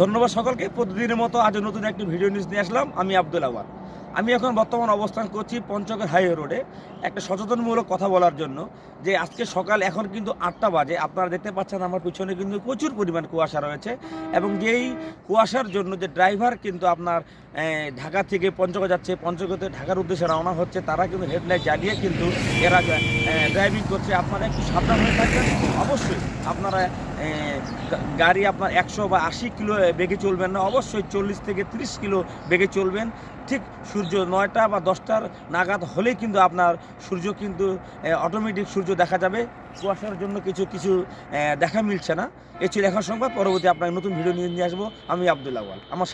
ধন্যবাদ সকলকে। প্রতিদিনের মতো আজ নতুন একটি ভিডিও নিউজ নিয়ে আসলাম। আমি আব্দুল আওয়াল আমি এখন বর্তমান অবস্থান করছি পঞ্চগড় হাইওয়ে রোডে। একটা সচেতনমূলক কথা বলার জন্য যে আজকে সকাল এখন কিন্তু আটটা বাজে। আপনারা দেখতে পাচ্ছেন আমার পিছনে কিন্তু প্রচুর পরিমাণ কুয়াশা রয়েছে এবং যেই কুয়াশার জন্য যে ড্রাইভার কিন্তু আপনার ঢাকা থেকে পঞ্চগড় যাচ্ছে, পঞ্চগড়তে ঢাকার উদ্দেশ্যে রওনা হচ্ছে, তারা কিন্তু হেডলাইট জ্বালিয়ে কিন্তু এরা ড্রাইভিং করছে। আপনারা একটু সাবধান হয়ে থাকবেন। অবশ্যই আপনারা গাড়ি আপনার একশো বা আশি কিলো বেগে চলবেন না। অবশ্যই চল্লিশ থেকে তিরিশ কিলো বেগে চলবেন। ঠিক সূর্য নয়টা বা দশটার নাগাদ হলেই কিন্তু আপনার সূর্য কিন্তু অটোমেটিক সূর্য দেখা যাবে। কুয়াশার জন্য কিছু কিছু দেখা মিলছে না। এ ছিল এখন সংবাদ। পরবর্তী আপনার নতুন ভিডিও নিয়ে নিয়ে আসব। আমি আবদুল্লাহ আমার